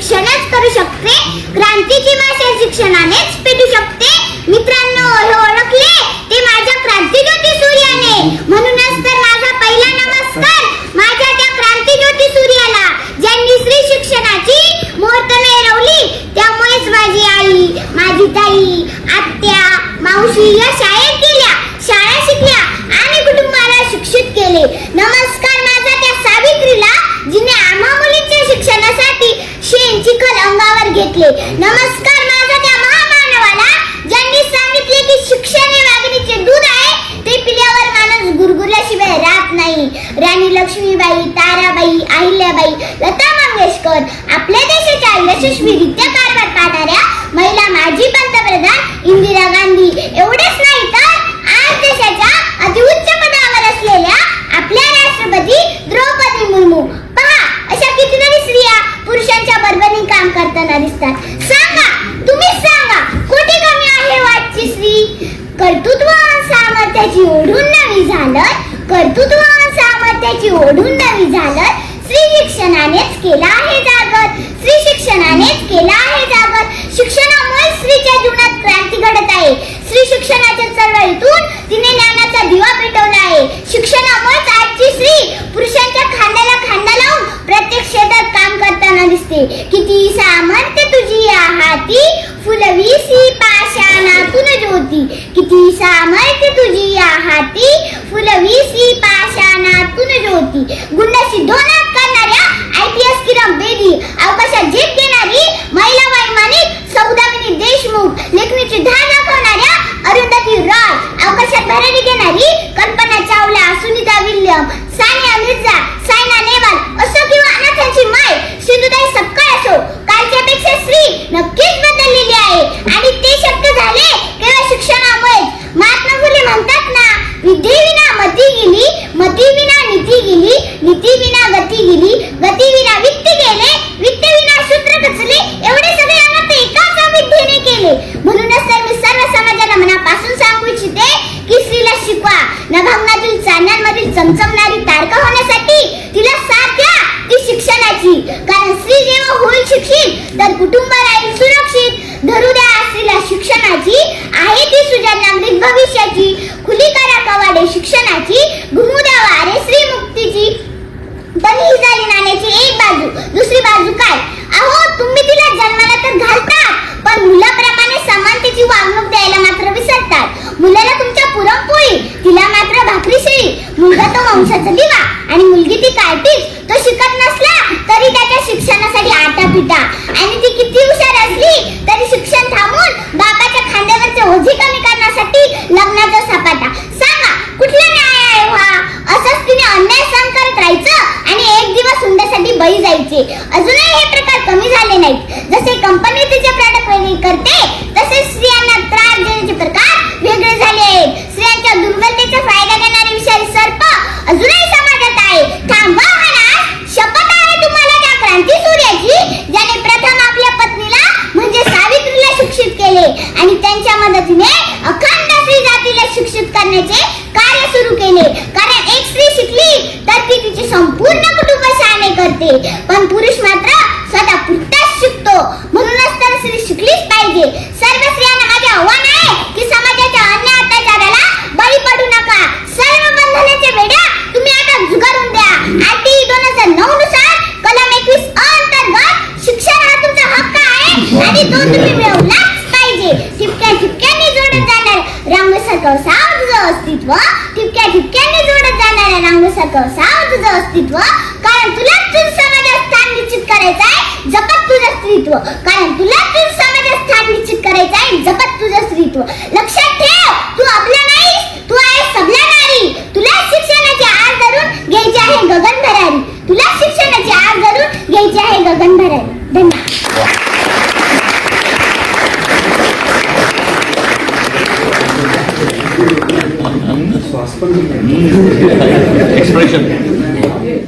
शिक्षणच करू शकते. क्रांतीची भाषा शिक्षणानेच पेटू शकते. मित्रांनो हे ओळखले? ते माझ्या क्रांतीज्योती सूर्याने. म्हणूनच तर माझा पहिला नमस्कार माझ्या त्या क्रांतीज्योती सूर्याला ज्यांनी स्त्री शिक्षणाची मुहूर्त मिळवली. त्यामुळेच माझी आई माझी ताई आत्या मावशी यशा घेतले नमस्कार माझा त्या महामानवाला ज्यांनी सांगितले की शिक्षण हे वाघिणीचे दूध आहे ते पिल्यावर माणूस गुरगुरल्याशिवाय राहत नाही। राणी लक्ष्मीबाई ताराबाई अहिल्याबाई लता मंगेशकर आपल्या देशाच्या यशस्वीरित्या कारभार पाहणाऱ्या महिला माजी पंतप्रधान इंदिरा गांधी एवढे पुरुषांच्या काम करताना दिसतात. सांगा तुम्ही सांगा कुठे कमी आहे वाटची स्त्री? कर्तृत्व सामर्थ्याची ओढून नवी झालं कर्तृत्व सामर्थ्याची ओढून नवी झालं स्त्री शिक्षणानेच केला आहे जागर स्त्री शिक्षणानेच केला आहे जागर शिक्षणामुळे स्त्रीच्या जीवनात क्रांती घडत आहे. स्त्री शिक्षणाच्या चळवळीतून तिने ज्ञानाचा दिवा पेटवला आहे. शिक्षणामुळे ही सामर्थ्य तुझी आहाती. हाती फुलवीसी पाषाणातून ज्योती. किती सामर्थ्य तुझी आहाती. हाती फुलवीसी पाषाणातून ज्योती. गुंड सिद्धोनाथ करणाऱ्या I P S Kiran Bedi. अवकाशात झेप घेणारी महिला वैमानिक सौदामिनी देशमुख. लेखणीची धार दाखवणाऱ्या and some Yeah. शहाणे पण पुरुष मात्र स्वतः पुरताच शिकतो. म्हणूनच तर स्त्री शिकलीच पाहिजे. सर्व स्त्रियांना माझे आव्हान आहे की समाजाच्या अन्य अत्याचाराला बळी पडू नका. सर्व बंधनाचे वेड्या तुम्ही आता झुगारून द्या. आरटी दोन हजार नऊ नुसार कलम एकवीस अंतर्गत शिक्षण हा तुमचा हक्क आहे. आणि तो तुम्ही मिळवलाच पाहिजे. ठिपक्या ठिपक्याने जोडत जाणार. रांगोसारखं साव तुझं अस्तित्व. ठिपक्या ठिपक्याने जोडत जाणाऱ्या रांगोसारखं साव तुझं अस्तित्व कारण तुलाच तुझं समाजात स्थान निश्चित करायचं आहे जपत तुझं स्त्रीत्व कारण तुलाच तुझं समाजात स्थान निश्चित करायचं आहे. जपत तुझं स्त्रीत्व. लक्षात ठेव तू आपला नाहीस तू आहे सबला नारी. तुला शिक्षणाची आर धरून घ्यायची आहे गगन भरारी तुला शिक्षणाची आर धरून घ्यायची आहे गगन भरारी धन्यवाद एक्सप्रेशन